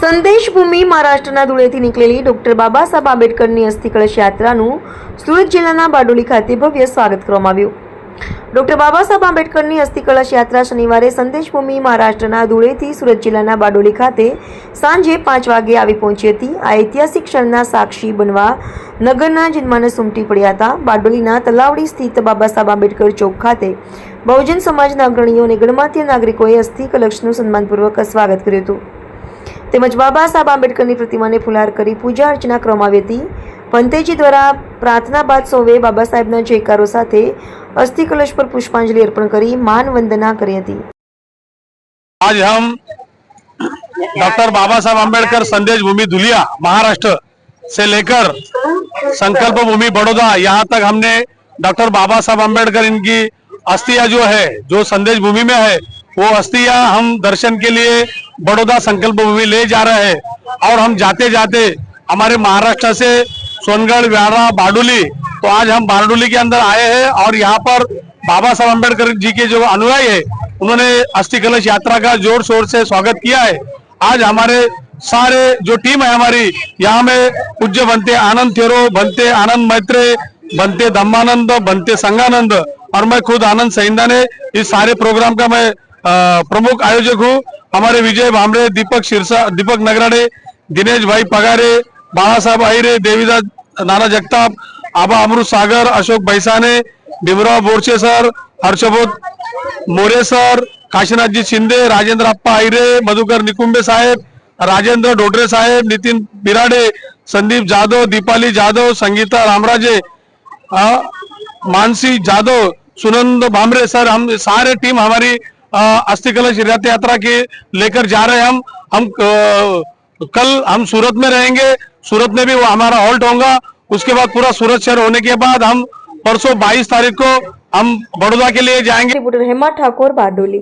સંદેશ ભૂમિ મહારાષ્ટ્રના ધૂળેથી નીકળેલી ડોક્ટર બાબા સાહેબ આંબેડકરની અસ્થિ કળશ યાત્રાનું સુરત જિલ્લાના બારડોલી ખાતે ભવ્ય સ્વાગત કરવામાં આવ્યું. ડોક્ટર બાબા સાહેબ આંબેડકરની અસ્થિ કળશ યાત્રા શનિવારે સંદેશ ભૂમિ મહારાષ્ટ્રના ધૂળેથી સુરત જિલ્લાના બારડોલી ખાતે સાંજે પાંચ વાગે આવી પહોંચી હતી. આ ઐતિહાસિક ક્ષણના સાક્ષી બનવા નગરના જનમાનસ ઉમટી પડ્યા હતા. બારડોલીના તલાવડી સ્થિત બાબા સાહેબ આંબેડકર ચોક ખાતે બહુજન સમાજના અગ્રણીઓ અને ગણમાન્ય નાગરિકોએ અસ્થિ કલશનું સન્માનપૂર્વક સ્વાગત કર્યું હતું. તેમજ બાબા સાહેબ આંબેડકરની પ્રતિમાને ફુલહાર કરી પૂજા અર્ચના કરવામાં આવી હતી પંતેજી દ્વારા પ્રાર્થના બાદ સૌએ બાબા સાહેબના જયકારો સાથે અસ્થિ કલશ પર પુષ્પાંજલિ અર્પણ કરી માન વંદના કરી હતી आज हम डॉक्टर बाबा साहब अम्बेडकर संदेश भूमि धुलिया महाराष्ट्र से लेकर संकल्प भूमि बड़ौदा यहाँ तक हमने डॉक्टर बाबा साहब अम्बेडकर इनकी अस्थियां जो है जो संदेश भूमि में है वो अस्थियाँ हम दर्शन के लिए बड़ौदा संकल्प भूमि ले जा रहे हैं और हम जाते जाते हमारे महाराष्ट्र से सोनगढ़ व्यारा बारडोली तो आज हम बारडोली के अंदर आए हैं और यहाँ पर बाबा साहब अंबेडकर जी के जो अनुयायी है, उन्होंने अस्थि कलश यात्रा का ज़ोर शोर से स्वागत किया है। आज हमारे सारे जो टीम है हमारी, यहाँ में पूज्य बनते आनंद थेरो, बनते आनंद मैत्रे, बनते धम्मानंद, बनते संगानंद और मैं खुद आनंद सहिंदा ने इस सारे प्रोग्राम का मैं प्रमुख आयोजक हूँ हमारे विजय भामरे दीपक शिरसा दीपक नगराडे दिनेश भाई पगारे बाला साहब आहिरे देवीदास नाना जगताप आबा अमृत सागर अशोक बैसाने भीमराव बोरचे सर हर्षबोध मोरे सर काशीनाथजी शिंदे राजेंद्र अप्पा आहिरे मधुकर निकुंबे साहेब राजेंद्र डोडरे साहेब नितीन बिराडे संदीप जाधव दीपाली जाधव संगीता रामराजे अ, मानसी जाधव सुनंद भामरे सर हम सारे टीम हमारी अस्थि कलश रथ यात्रा के लेकर जा रहे हैं हम। हम कल हम सूरत में रहेंगे। सूरत में भी वो हमारा हॉल्ट होगा। उसके बाद पूरा सूरत शहर होने के बाद हम परसों 22 तारीख को हम बड़ौदा के लिए जाएँगे। हेमा ठाकुर, बारडोली।